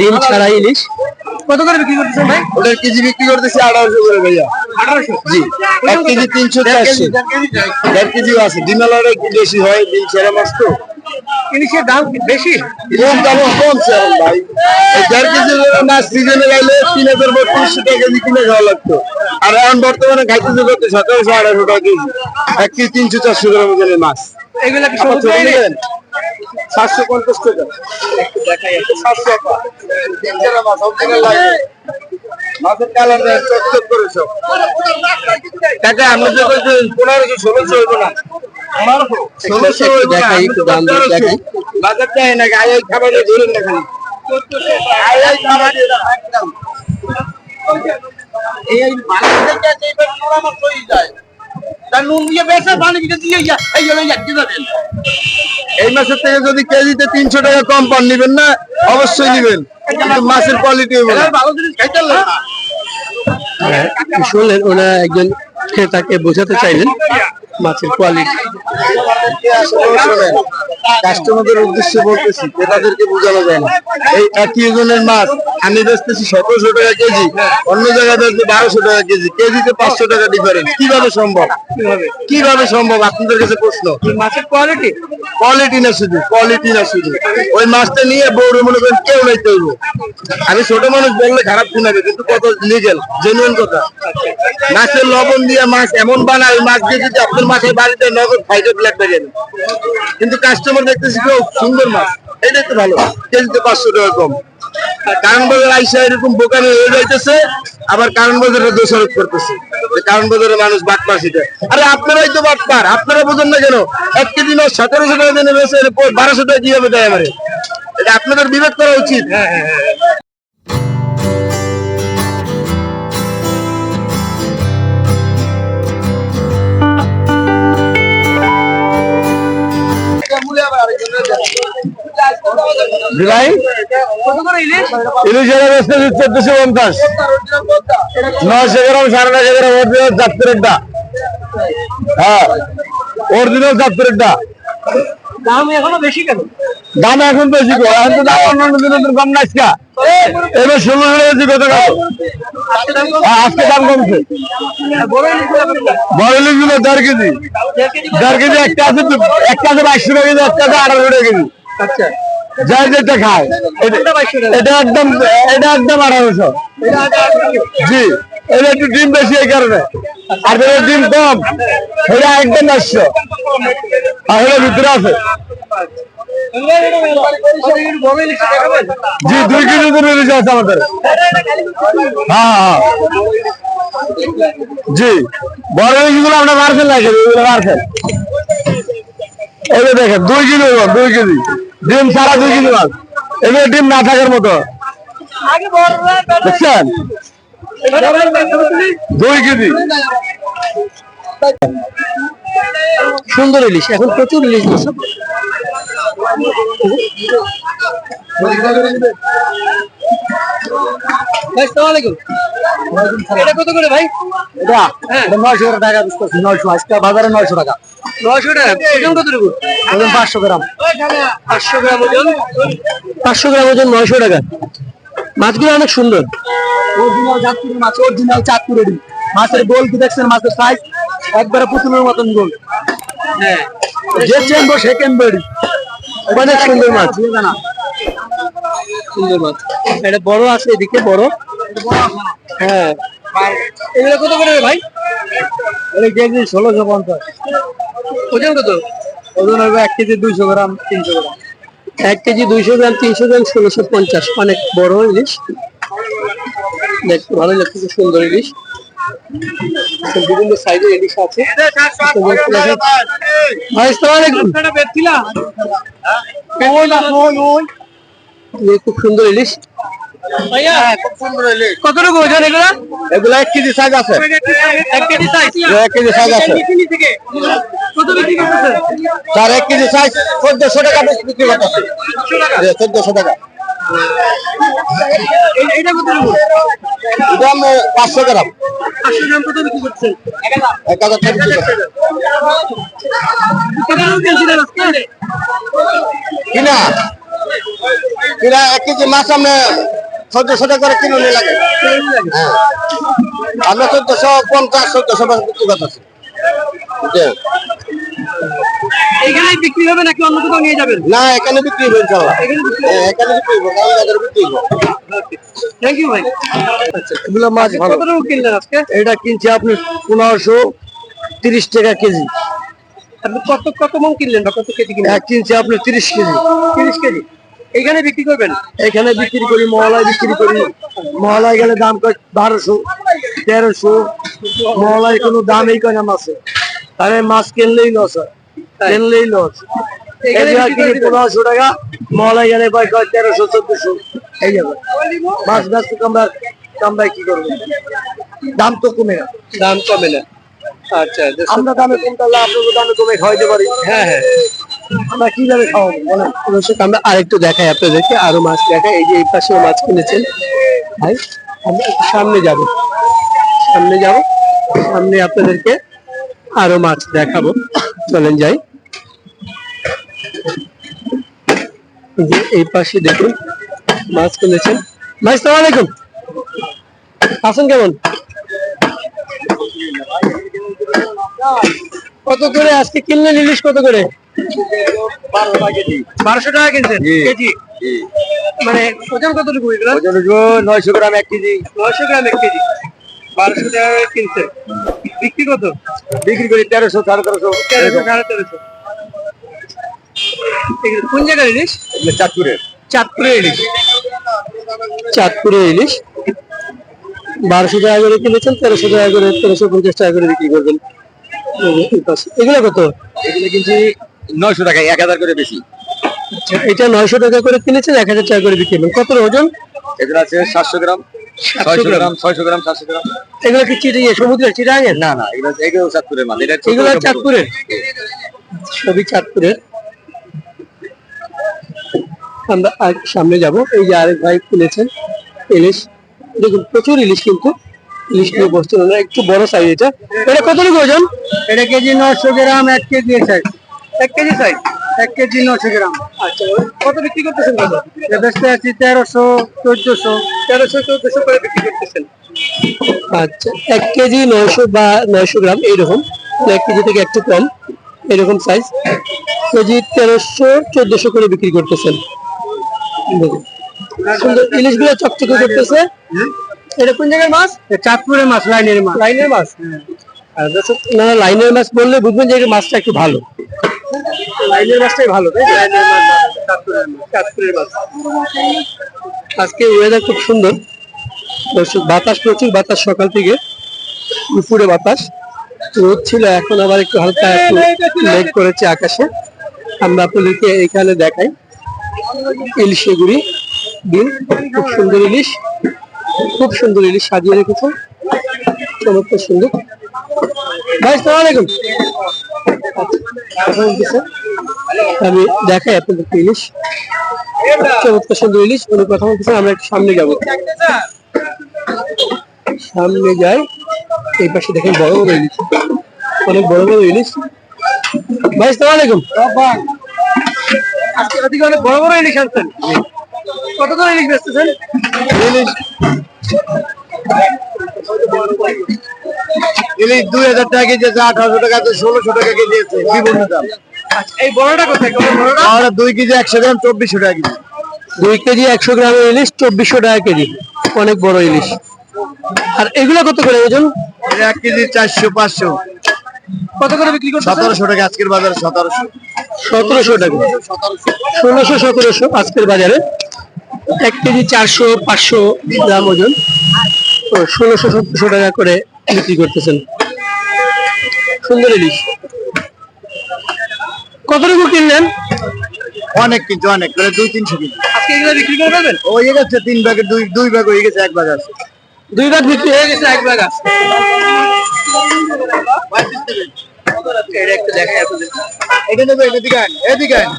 ডিম ছাড়া ইলিশ? কত করে বিক্রি করতেছেন ভাই? ওটার কেজি বিক্রি করতেছি আঠারোশো করে ভাইয়া। আঠারোশো? জি। এক কেজি তিনশো চারশো। দেড় কেজিও আছে। ডিমেলার একটু বেশি হয় ডিম সেরা মাছ তো। ইলিশের দাম বেশি? কম দাম কমছে এখন ভাই। দেড় কেজি মাছ সিজনে তিন হাজার বত্রিশশো টাকা কেজি কিনে খাওয়া লাগতো। আর এখন বর্তমানে খাইতেছে কত? সতেরোশো আঠারোশো টাকা কেজি। এক কেজি তিনশো চারশো গ্রাম ওজনের মাছ। এগুলা কি? গেলেন সাতশো পঞ্চাশ টাকা। একটু দেখাই একটু। সাতশো টাকা। তিন চারা মাছ অরিজিনাল লাগে। মাছের কালার চকচক করে সব। কাকা আপনি যে বলছেন পনেরোশো ষোলোশো হইব না। ষোলোশো হইব না, দেখাই, আমি একটু তো দাম দর 1500 দেখাই। বাজার চাই না আই আই খাবারে ধরেন না খালি। আই আই খাবারে একদম। এই নোরা মাছ হয়ে যায়। তার নুন দিয়ে বেসে পানি দিয়ে দিয়ে এই জন্য যাচ্ছে যাবেন এই মাছের থেকে যদি কেজিতে তিনশো টাকা কম পান নিবেন না? অবশ্যই নিবেন। কিন্তু মাছের কোয়ালিটি ভালো জিনিস খাইতে হ্যাঁ, শুনলেন ওনা একজন ক্রেতাকে বোঝাতে চাইলেন মাছের কোয়ালিটি কাস্টমারদের উদ্দেশ্যে বলতেছি ক্রেতাদেরকে বোঝানো যায় না। এই একই ওজনের মাছ আমি বেচতেছি সতেরোশো টাকা কেজি অন্য জায়গায় বেচতে বারোশো টাকা কেজি কেজিতে পাঁচশো টাকা ডিফারেন্স কীভাবে সম্ভব? কীভাবে? সম্ভব? আপনাদের কাছে প্রশ্ন। মাছের কোয়ালিটি কোয়ালিটি না শুধু কোয়ালিটি না শুধু। ওই মাছটা নিয়ে বউরে মনে করেন কেউ নাই তৈব আমি ছোট মানুষ বললে খারাপ শোনাবে কিন্তু কত লিগেল জেনুইন কথা। মাছের লবণ দিয়ে মাছ এমন বানায় মাছ দিয়ে যদি আপনার মাছের বাড়িতে নগদ ফাইটে ব্ল্যাক বেরিয়ে কিন্তু কাস্টমার সুন্দর মাছ। তো ভালো, কেজিতে পাঁচশো টাকা কম। আইসা এরকম হয়ে যাইতেছে, আবার দোষারোপ করতেছে। কারণ বাজারে মানুষ বাটপার সেটা আরে আপনারাই তো বাটপার, আপনারা বোঝেন না কেন? এক কেজি মাছ সতেরোশো টাকা বারোশো টাকা কীভাবে দেয় আমার। এটা আপনাদের বিবেক করা উচিত। ভাই ইলিশ পঞ্চাশ। নয়শো গ্রাম, সাড়ে নয়শো গ্রাম অরিজিনাল চাপ্তরেরটা হ্যাঁ অরিজিনাল চাপ্তরেরটা দাম এখনও বেশি কেন? দাম এখন বেশি কো এখন তো দাম অন্যান্য দিনের তো কম না আজকে। এবার ষোলো বেশি কত টাকা আজকে দাম হ্যাঁ, কমছে। বড় ইলিশ কত করে? বড় ইলিশগুলো দেড় কেজি। দেড় কেজি একটা আছে একটা আছে বাইশশো টাকা কেজি একটা আছে আঠারোশো টাকা কেজি। যাই যেটা খায়। এটা- কোনটা 2200 টাকা? এটা একদম এটা একদম আঠারোশো। এটা। জি এটা একটু ডিম বেশি এই কারণে। আর যেটা ডিম কম এটা একদম একশো। আর এটা ভিতরে আছে। জি, দুই কেজি দূরে ইলিশ আছে আমাদের। হ্যাঁ হ্যাঁ। জি, বড় ইলিশগুলো লাগে পার্সেল এই যে দেখেন, দুই কেজি দুই কেজি। ডিম সারা দুই কেজি মাছ এগুলো ডিম না থাকার মতো। দেখছেন? দুই কেজি। সুন্দর ইলিশ, এখন প্রচুর ইলিশ ভাই সালাম এটা কত করে ভাই? এটা। নয়শো টাকা নয়শো আজকে বাজারে নয়শো টাকা। নয়শো টাকা। ওজন কত ওজন পাঁচশো গ্রাম। পাঁচশো গ্রাম ওজন? পাঁচশো গ্রাম ওজন নয়শো টাকা। মাছগুলো অনেক সুন্দর। অরিজিনাল চাঁদপুরের মাছ অরিজিনাল চাঁদপুরের মাছের গোল কি দেখছেন মাছের সাইজ একবারে পুতুলের মতন গোল। হ্যাঁ যে চেনবো সে কেনবেড়ি অনেক সুন্দর মাছ। সুন্দর মাছ। এটা বড় আছে এদিকে, বড়। হ্যাঁ। এগুলো কত করে ভাই? এটা কেজি ষোলোশো পঞ্চাশ। ওজন কত? ওজন হবে এক কেজি দুইশো গ্রাম, তিনশো গ্রাম। এক কেজি দুইশো গ্রাম, তিনশো গ্রাম, ষোলোশো পঞ্চাশ। অনেক বড় ইলিশ। দেখতে ভালো লাগছে সুন্দর ইলিশ। বিভিন্ন সাইজের ইলিশ আছে। এই খুব সুন্দর ইলিশ ভাইয়া খুব সুন্দর ইলিশ কতটুকু ওজন এগুলা? এগুলো এক কেজি সাইজ আছে। এক কেজি সাইজ এক কেজি সাইজ আছে। কত বিক্রি করতেছে তার এক কেজি সাইজ চোদ্দশো টাকা বেশি বিক্রি করতেছে। চোদ্দশো টাকা। এইটা কত এটা আমি পাঁচশো গ্রাম। পাঁচশো গ্রাম কত বিক্রি করছেন? এক হাজার টাকা বিক্রি করছি। কত টাকা কিনছিলেন আজকে? কিনা? কিনা এক কেজি মাছ আমরা চোদ্দশো টাকা করে কিলো নিয়ে লাগে। হ্যাঁ। আমরা চোদ্দশো পঞ্চাশ চোদ্দশো বিক্রি করতেছি। এইখানেই বিক্রি হবে নাকি অন্য কোথাও নিয়ে যাবেন? না এখানে বিক্রি হবে ইনশাল্লাহ। এখানে বিক্রি হ্যাঁ, এখানে বিক্রি বিক্রি হবে। থ্যাংক ইউ ভাই। আচ্ছা এগুলো মাছ ভালো। কত টাকা কিনলেন আজকে? এটা কিনছে আপনি পনেরোশো তিরিশ টাকা কেজি। আপনি কত কত মন কিনলেন বা কত কেজি কিনলেন? এক কিনছে আপনি তিরিশ কেজি। তিরিশ কেজি। এইখানে বিক্রি করবেন? এখানে বিক্রি করি মহলায় বিক্রি করি। মহলায় গেলে দাম কয় বারোশো তেরোশো। মহলায় কোনো দামই কয় না মাছে। তাহলে মাছ কিনলেই লস হয়। কিনলেই লস? পনেরোশো টাকা গেলে তেরোশো চোদ্দশো। এই যাবে মাছ ব্যস্ত আমরা কামড়ায় কি করব? দাম তো কমে না। দাম কমে না। আচ্ছা আমরা দামে আপনাকে দামে কমে খাওয়াইতে পারি। হ্যাঁ হ্যাঁ। আমরা কীভাবে খাওয়াবো বলেন? দর্শক আমরা আরেকটু দেখাই আপনাদেরকে আরও মাছ দেখাই। এই যে এই পাশে মাছ কিনেছেন। ভাই আমরা সামনে যাব। সামনে যাব। সামনে আপনাদেরকে আরও মাছ দেখাবো। চলেন যাই। এই যে এই পাশে দেখুন মাছ কিনেছেন ভাই সালাম আলাইকুম। আছেন কেমন? কত করে? আজকে কিনলেন ইলিশ কত করে? বারোশো টাকা কিনছেন কেজি? মানে ওজন কতটুকু নয়শো গ্রাম এক কেজি। নয়শো গ্রাম এক কেজি। বারোশো টাকা কিনছেন বিক্রি কত? বিক্রি করি তেরোশো সাড়ে তেরোশো। তেরোশো সাড়ে তেরোশো। কোন জায়গার ইলিশ? চাঁদপুরের। চাঁদপুরে ইলিশ। চাঁদপুরে ইলিশ। বারোশো টাকা করে কিনেছেন তেরোশো টাকা করে তেরোশো পঞ্চাশ টাকা করে বিক্রি করবেন। এগুলো কত? এগুলো কিনছি নয়শো টাকা এক হাজার করে বেশি। আচ্ছা, এটা নয়শো টাকা করে কিনেছেন এক হাজার টাকা করে বিক্রি করবেন। কত ওজন? এগুলো আছে সাতশো গ্রাম। ছয়শো গ্রাম। ছয়শো গ্রাম সাতশো গ্রাম। এগুলো কি সমুদ্রের না না এগুলো এগুলো চাঁদপুরের মাল। এটা এগুলো চাঁদপুরের? সবই চাঁদপুরের। আমরা আর সামনে যাব। এই যে আরেক ভাই কিনেছেন ইলিশ। দেখুন প্রচুর ইলিশ কিন্তু। ইলিশ নিয়ে বসছেন ওনারা একটু বড় সাইজ এটা। এটা কতটুকু ওজন? এটা কেজি নশো গ্রাম এক কেজি সাইজ এক কেজি সাইজ এক কেজি নশো গ্রাম। আচ্ছা কত বিক্রি করতেছেন কত বেচতে আছি তেরোশো চোদ্দশো। তেরোশো চোদ্দশো করে বিক্রি করতেছেন। আচ্ছা এক কেজি নয়শো বা নয়শো গ্রাম এইরকম। এক কেজি থেকে একটু কম এরকম সাইজ কেজি তেরোশো চোদ্দশো করে বিক্রি করতেছেন। সুন্দর ইলিশগুলো চকচকে করতেছে। এটা কোন জায়গার মাছ? চাঁদপুরের মাছ লাইনের মাছ। লাইনের মাছ? আর লাইনের মাছ বললে বুঝবেন যে মাছটা একটু ভালো। লাইনের মাছটাই ভালো তাই তো? মাছ, চাঁদপুরের মাছ। আজকে ওয়েদার খুব সুন্দর। বাতাস প্রচুর বাতাস সকাল থেকে। দুপুরে বাতাস। রোদ ছিল এখন আবার একটু হালকা একটু মেঘ করেছে আকাশে। আমরা আপনাদেরকে এখানে দেখাই। ইলিশে গুড়ি ডিম খুব সুন্দর ইলিশ। খুব সুন্দর ইলিশ সাজিয়ে রেখেছে। চমৎকার সুন্দর। ভাই সালাম আলাইকুম। আমি দেখাই আপনাদেরকে ইলিশ। চমৎকার সুন্দর ইলিশ। উনি কথা বলতেছে আমরা একটু সামনে যাব। সামনে যাই। এই পাশে দেখেন বড় বড় ইলিশ। অনেক বড় বড় ইলিশ। ভাই সালাম আলাইকুম। আজকে রাতে অনেক বড় বড় ইলিশ আনছেন। কত করে ইলিশ বেচতেছেন? ইলিশ। ইলিশ দুই হাজার টাকা কেজি আছে আঠারোশো টাকা আছে ষোলোশো টাকা কেজি আছে বিভিন্ন দাম। আচ্ছা, এই বড়টা কোথায়? বড়টা দুই কেজি একশো গ্রাম চব্বিশশো টাকা কেজি। দুই কেজি একশো গ্রামের ইলিশ চব্বিশশো টাকা কেজি। অনেক বড় ইলিশ। আর এগুলো কত করে ওজন? এক কেজি চারশো পাঁচশো। কত করে বিক্রি করছে সতেরোশো টাকা আজকের বাজারে সতেরোশো। সতেরোশো টাকা। ষোলোশো সতেরোশো আজকের বাজারে। এক কেজি চারশো পাঁচশো গ্রাম ওজন। তো ষোলোশো সতেরোশো টাকা করে বিক্রি করতেছেন? সুন্দর ইলিশ। কতটুকু কিনলেন? অনেক কিন্তু অনেক করে দুই তিনশো কেজি আজকে এগুলো বিক্রি করে দেবেন ও হয়ে গেছে তিন ভাগের দুই দুই ভাগ হয়ে গেছে এক ভাগ আছে। দুই ভাগ বিক্রি হয়ে গেছে এক ভাগ আছে। এটা একটু দেখাই এটা নেবে এটা দিকে আন এদিকে আন।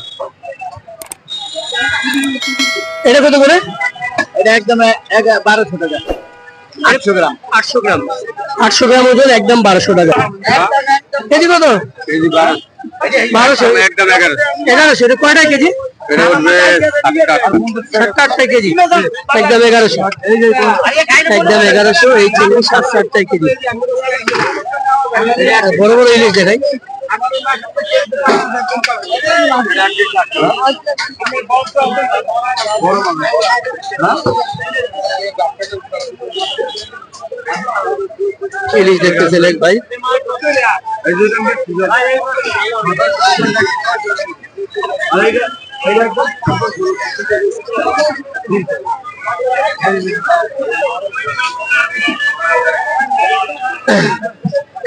এটা কত করে? এটা একদম বারোশো টাকা। আটশো গ্রাম। আটশো গ্রাম। আটশো গ্রাম ওজন একদম বারোশো টাকা। কেজি কত? কেজি বারোশো। একদম এগারোশো। এগারোশো এটা কয়টা কেজি? কেজি। একদম এগারোশো। একদম এগারোশো এই চিংড়ি সাত সাতটা কেজি। বড় বড় ইলিশ দেখাই। ইলিশ দেখতেছেন এক ভাই।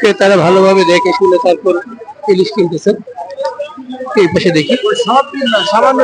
ক্রেতারা ভালোভাবে দেখে শুনে তারপর ইলিশ কিনতেছেন। এই পাশে দেখি। সামান্য